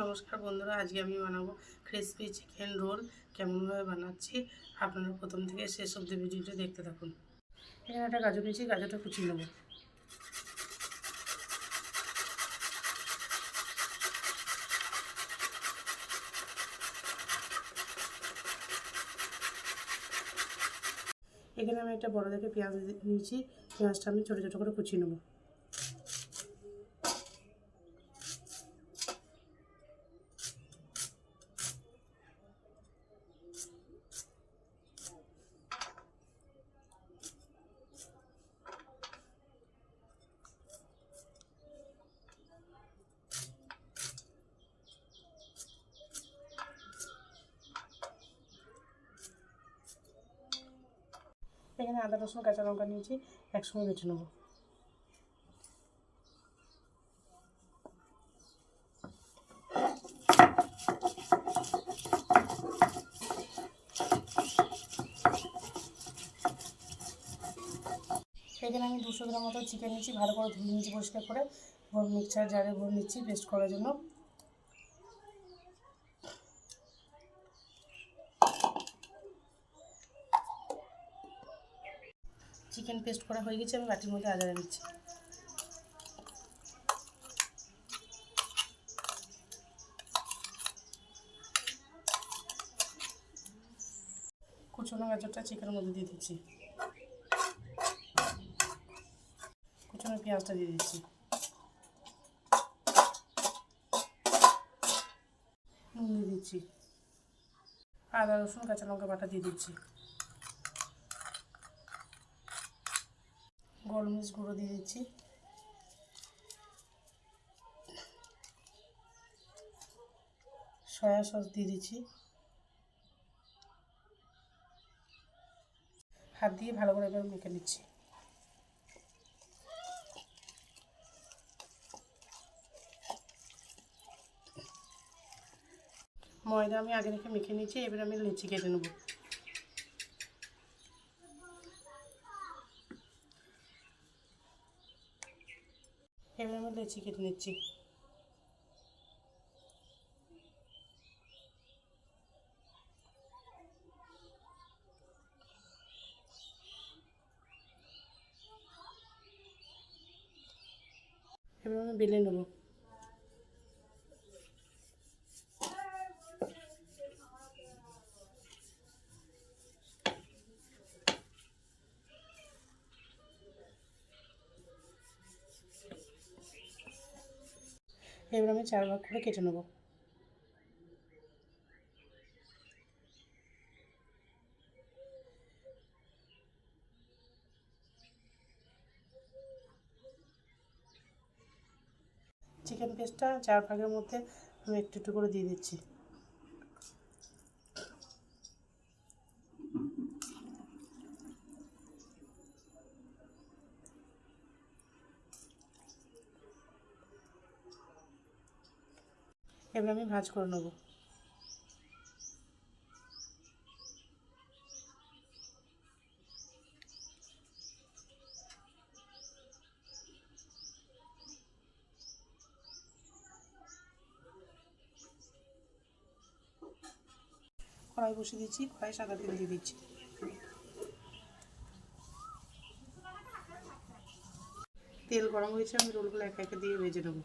নমস্কার বন্ধুরা, আজকে আমি বানাবো ক্রিসপি চিকেন রোল কেমনভাবে বানাচ্ছি, আপনারা প্রথম থেকে শেষ অবধি ভিডিওটি দেখতে থাকুন। এখানে একটা গাজর নিয়েছি, গাজরটা কুচিয়ে নেব। এখানে আমি একটা বড় দেখে পেঁয়াজ নিয়েছি, পেঁয়াজটা আমি ছোটো ছোটো করে কুচিয়ে নেব। এখানে আদা, রসুন, কাঁচা লঙ্কা নিয়েছি, একসঙ্গে বেছে নেব। এখানে আমি দুশো গ্রাম মতো চিকেন নিচ্ছি ভালো করে ধুয়ে নিচ্ছি পরিষ্কার করে। মিক্সার জারে ভরে নিচ্ছি পেস্ট করার জন্য। চিকেন পেস্ট করা হয়ে গেছে, আমি বাটির মধ্যে আজারে নিচ্ছি কুচনো গাজরটা চিকেনের মধ্যে দিয়ে দিচ্ছি। কুচনো পেঁয়াজটা দিয়ে দিচ্ছি। নুন দিয়ে দিচ্ছি। আদা, রসুন, কাঁচা লঙ্কা বাটা দিয়ে দিচ্ছি। গোলমরিচ গুঁড়ো দিয়ে দিচ্ছি। সয়া সস দিয়ে দিচ্ছি। হাত দিয়ে ভালো করে এবার মেখে নিচ্ছি। ময়দা আমি আগে রেখে মেখে নিচ্ছি এবার আমি লিচি কেটে নেব। এবার আমি লেচি কেটে নিচ্ছি। এবার আমি বেলে নেব। এবার আমি চার ভাগ করে কেটে নেব। চিকেন পেস্টটা চার ভাগের মধ্যে আমি একটু একটু করে দিয়ে দিচ্ছি। এবার আমি ভাজ করে নেব। কড়াই বসিয়ে দিচ্ছি কড়াই সাদা তেল দিয়ে দিচ্ছি। তেল গরম হয়েছে, আমি রোলগুলো একে একে দিয়ে ভেজে নেব।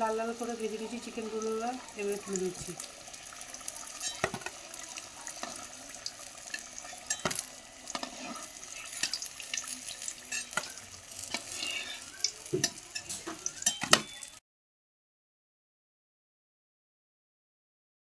লাল লাল করে ভেজে নিয়েছি চিকেনগুলো এবারে তুলে দিচ্ছি।